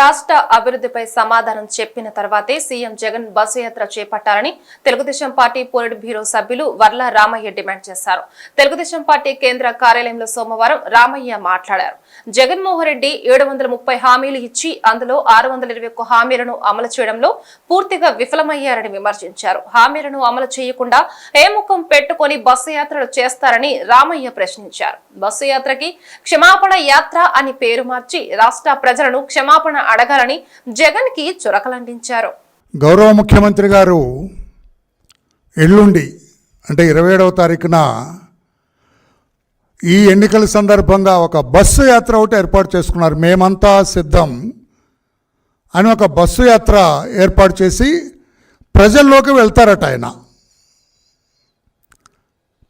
రాష్ట్ర అభివృద్ధిపై సమాధానం చెప్పిన తర్వాతే సీఎం జగన్ బస్సు యాత్ర చేపట్టాలని తెలుగుదేశం పార్టీ పోలిట్ బ్యూరో సభ్యులు వర్ల రామయ్య డిమాండ్ చేశారు. తెలుగుదేశం పార్టీ కేంద్ర కార్యాలయంలో సోమవారం రామయ్య మాట్లాడారు. జగన్మోహన్ రెడ్డి ఏడు వందల ముప్పై హామీలు ఇచ్చి అందులో ఆరు వందల ఇరవై ఒక్క హామీలను అమలు చేయడంలో పూర్తిగా విఫలమయ్యారని విమర్శించారు. హామీలను అమలు చేయకుండా ఏ ముఖం పెట్టుకుని బస్సు యాత్రలు చేస్తారని రామయ్య ప్రశ్నించారు. బస్సు యాత్రకి క్షమాపణ యాత్ర అని పేరు మార్చి రాష్ట్ర ప్రజలను క్షమాపణ అడగాలని జగన్కి చురకలంటించారు. గౌరవ ముఖ్యమంత్రి గారు ఎల్లుండి అంటే ఇరవై ఏడవ తారీఖున ఈ ఎన్నికల సందర్భంగా ఒక బస్సు యాత్ర ఒకటి ఏర్పాటు చేసుకున్నారు. మేమంతా సిద్ధం అని ఒక బస్సు యాత్ర ఏర్పాటు చేసి ప్రజల్లోకి వెళ్తారట ఆయన.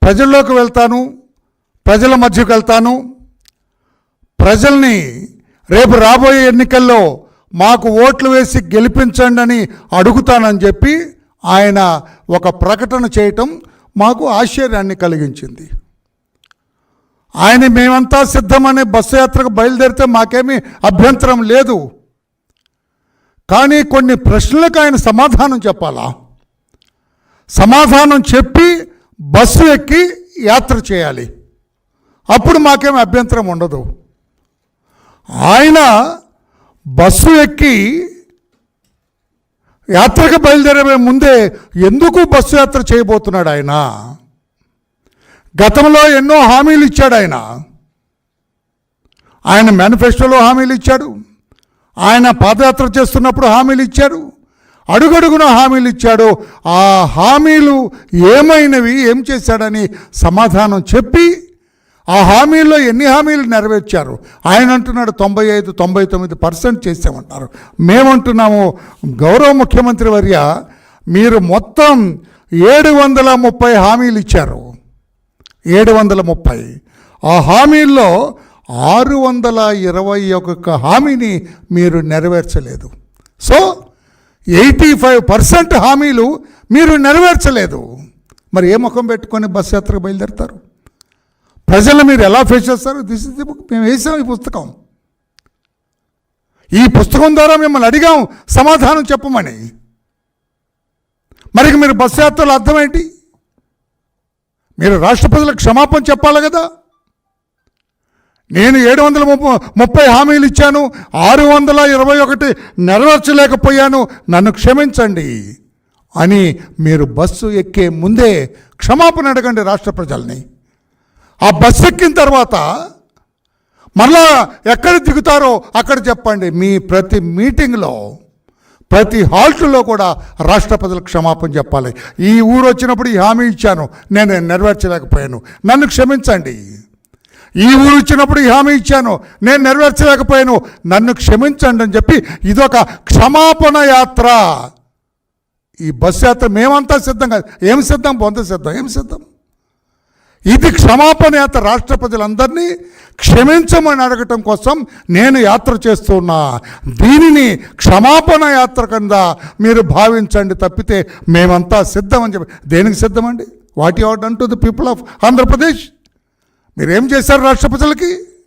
ప్రజల్లోకి వెళ్తాను ప్రజల మధ్యకు వెళ్తాను ప్రజల్ని రేపు రాబోయే ఎన్నికల్లో మాకు ఓట్లు వేసి గెలిపించండి అని అడుగుతానని చెప్పి ఆయన ఒక ప్రకటన చేయటం మాకు ఆశ్చర్యాన్ని కలిగించింది. ఆయన మేమంతా సిద్ధమనే బస్సు యాత్రకు బయలుదేరితే మాకేమీ అభ్యంతరం లేదు. కానీ కొన్ని ప్రశ్నలకు ఆయన సమాధానం చెప్పాలా? సమాధానం చెప్పి బస్సు ఎక్కి యాత్ర చేయాలి. అప్పుడు మాకేం అభ్యంతరం ఉండదు. ఆయన బస్సు ఎక్కి యాత్రకు బయలుదేరే ముందే ఎందుకు బస్సు యాత్ర చేయబోతున్నాడు ఆయన? గతంలో ఎన్నో హామీలు ఇచ్చాడు ఆయన. ఆయన మేనిఫెస్టోలో హామీలు ఇచ్చాడు. ఆయన పాదయాత్ర చేస్తున్నప్పుడు హామీలు ఇచ్చాడు. అడుగడుగున హామీలు ఇచ్చాడు. ఆ హామీలు ఏమైనవి ఏం చేశాడని సమాధానం చెప్పి ఆ హామీల్లో ఎన్ని హామీలు నెరవేర్చారు? ఆయన అంటున్నాడు తొంభై ఐదు తొంభై తొమ్మిది పర్సెంట్ చేసామంటారు. మేమంటున్నాము గౌరవ ముఖ్యమంత్రి వర్య మీరు మొత్తం ఏడు వందల ముప్పై హామీలు ఇచ్చారు. ఏడు వందల ముప్పై ఆ హామీల్లో ఆరు వందల ఇరవై ఒక్క హామీని మీరు నెరవేర్చలేదు. సో ఎయిటీ ఫైవ్ పర్సెంట్ హామీలు మీరు నెరవేర్చలేదు. మరి ఏ ముఖం పెట్టుకొని బస్ యాత్రకు బయలుదేరుతారు? ప్రజలను మీరు ఎలా ఫేస్ చేస్తారు దిస్ ఇస్ ది బుక్ మేము వేసాం ఈ పుస్తకం. ఈ పుస్తకం ద్వారా మిమ్మల్ని అడిగాం సమాధానం చెప్పమని. మరి మీరు బస్సు యాత్రలో అర్థమేంటి మీరు రాష్ట్ర ప్రజలకు క్షమాపణ చెప్పాలి కదా? నేను ఏడు వందల ముప్పై ముప్పై హామీలు ఇచ్చాను ఆరు వందల ఇరవై ఒకటి నెరవేర్చలేకపోయాను నన్ను క్షమించండి అని మీరు బస్సు ఎక్కే ముందే క్షమాపణ అడగండి రాష్ట్ర ప్రజల్ని. ఆ బస్సు ఎక్కిన తర్వాత మళ్ళా ఎక్కడ దిగుతారో అక్కడ చెప్పండి. మీ ప్రతి మీటింగ్లో ప్రతి హాల్ట్లో కూడా రాష్ట్ర ప్రజలకు క్షమాపణ చెప్పాలి. ఈ ఊరు వచ్చినప్పుడు ఈ హామీ ఇచ్చాను. నేను నెరవేర్చలేకపోయాను. నన్ను క్షమించండి. ఈ ఊరు ఇచ్చినప్పుడు ఈ హామీ ఇచ్చాను. నేను నెరవేర్చలేకపోయాను. నన్ను క్షమించండి అని చెప్పి ఇదొక క్షమాపణ యాత్ర. ఈ బస్సు యాత్ర మేమంతా సిద్ధం కాదు ఏం సిద్ధం? పొంత సిద్ధం? ఏం సిద్ధం? ఇది క్షమాపణ యాత్ర రాష్ట్ర ప్రజలందరినీ క్షమించమని అడగటం కోసం నేను యాత్ర చేస్తున్నా. దీనిని క్షమాపణ యాత్ర కింద మీరు భావించండి తప్పితే మేమంతా సిద్ధం అని చెప్పి దేనికి సిద్ధమండి? What you done to the people of Andhra Pradesh? మీరేం చేశారు రాష్ట్ర ప్రజలకి?